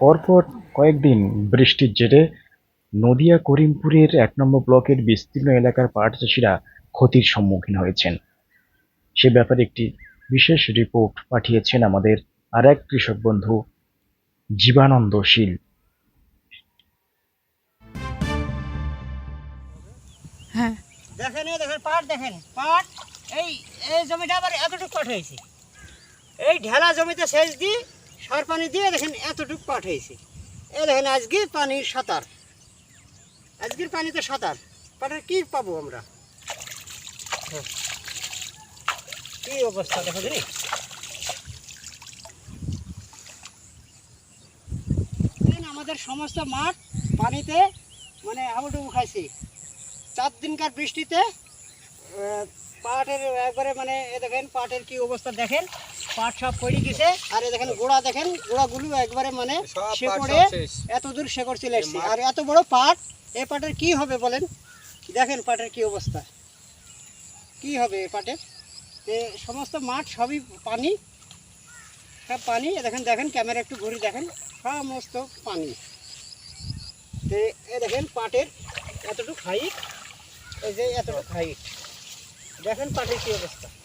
পরপর কয়েকদিন বৃষ্টির জেরে নদিয়া করিমপুরের এক নম্বর ব্লকের বিস্তীর্ণ এলাকার পাট চাষিরা ক্ষতির সম্মুখীন হয়েছেন। সে ব্যাপারে একটি বিশেষ রিপোর্ট পাঠিয়েছেন আমাদের আর এক কৃষক বন্ধু জীবানন্দ শীল। হ্যাঁ। দেখেন এই দেখেন পাট দেখেন। পাট এই এই জমিটা আবার এতটুকু পাট হয়েছে। এই ঢেলা জমিতে সেচ দিয়ে, সার পানি দিয়ে দেখেন এতটুকু পাট হয়েছে। এই দেখেন আজকে পানির সাঁতার। আজকের পানিতে সাঁতার। পাটের কি পাবো আমরা? হ্যাঁ। কি অবস্থা দেখো জানি আমাদের সমস্ত মাঠ পানিতে মানে হাবুডুবু খাইছে। চার দিনকার বৃষ্টিতে পাটের একবারে মানে এ দেখেন পাটের কি অবস্থা দেখেন। পাট সব পড়ে গেছে। আর এ দেখেন গোড়া দেখেন গোড়াগুলো একবারে মানে শেকড়ে এত দূর শেকড় চলে এসছে আর এত বড় পাট এই পাটের কি হবে বলেন? দেখেন পাটের কি অবস্থা। কি হবে এই পাটের এ সমস্ত মাঠ সবই পানি। সব পানি। এ দেখেন দেখেন ক্যামেরা একটু ঘুরে দেখেন। সমস্ত পানি। এ দেখেন পাটের এতটুকু হাইট এই যে এতটুকু হাইট দেখেন পাটের কি অবস্থা। এ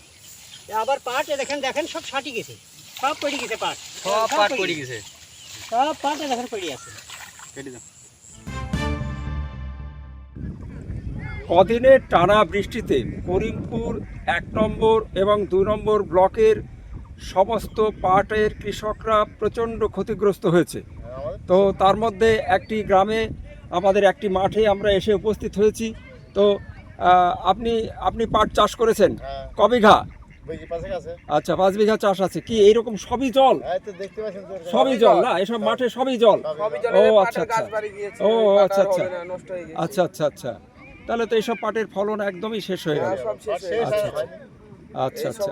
আবার পাট দেখেন দেখেন সব ছাটি গেছে। সব পড়ে গেছে পাট। সব পাট পড়ে গেছে। সব পাট দেখেন পড়ে আছে। কদিনের টানা বৃষ্টিতে করিমপুর এক নম্বর এবং দুই নম্বর ব্লকের সমস্ত পাটের কৃষকরা প্রচণ্ড ক্ষতিগ্রস্ত হয়েছে। তো তার মধ্যে একটি গ্রামে আমাদের একটি মাঠে আমরা এসে উপস্থিত হয়েছি। তো আপনি আপনি পাট চাষ করেছেন? হ্যাঁ, আচ্ছা পাঁচ বিঘা চাষ আছে। কি এইরকম সবই জল? এই তো দেখতে পাচ্ছেন তো সবই জল না? এসব মাঠে সবই জল? ও আচ্ছা আচ্ছা। ও আচ্ছা আচ্ছা। আচ্ছা আচ্ছা আচ্ছা। তাহলে তো এইসব পাটের ফলন একদমই শেষ হয়ে গেল। আচ্ছা, আচ্ছা। আচ্ছা আচ্ছা।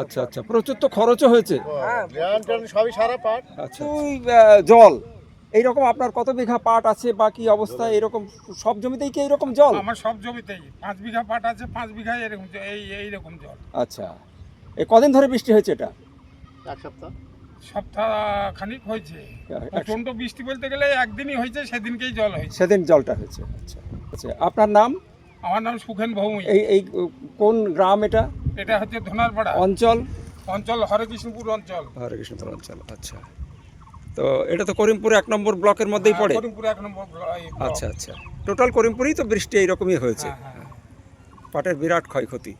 আচ্ছা আচ্ছা। প্রচুর তো খরচও হয়েছে। পাট? আচ্ছা ওই জল। এইরকম আপনার কত বিঘা পাট আছে বা কি অবস্থা এরকম সব জমিতেই কি এইরকম জল? আমার সব জমিতেই পাঁচ বিঘা পাট আছে পাঁচ বিঘা এরকম জ- এই এইরকম জল। আচ্ছা। এ কদিন ধরে বৃষ্টি হয়েছে এটা? এক সপ্তাহ। সপ্তাহ খানিক হয়েছে প্রচণ্ড বৃষ্টি বলতে গেলে একদিনই হয়েছে সেদিনকেই জল হয়েছে। সেদিন জলটা হয়েছে আচ্ছা। আচ্ছা আপনার নাম? আমার নাম সুখেন ভৌমি এই এই কোন গ্রাম এটা? এটা হচ্ছে ধনারপাড়া। অঞ্চল? অঞ্চল হরেকৃষ্ণপুর অঞ্চল। হরে কৃষ্ণপুর অঞ্চল আচ্ছা। তো এটা তো করিমপুর এক নম্বর ব্লকের মধ্যেই পড়ে করিমপুর এক নম্বর। আচ্ছা আচ্ছা টোটাল করিমপুরেই তো বৃষ্টি এইরকমই হয়েছে হ্যাঁ, হ্যাঁ। পাটের বিরাট ক্ষয়ক্ষতি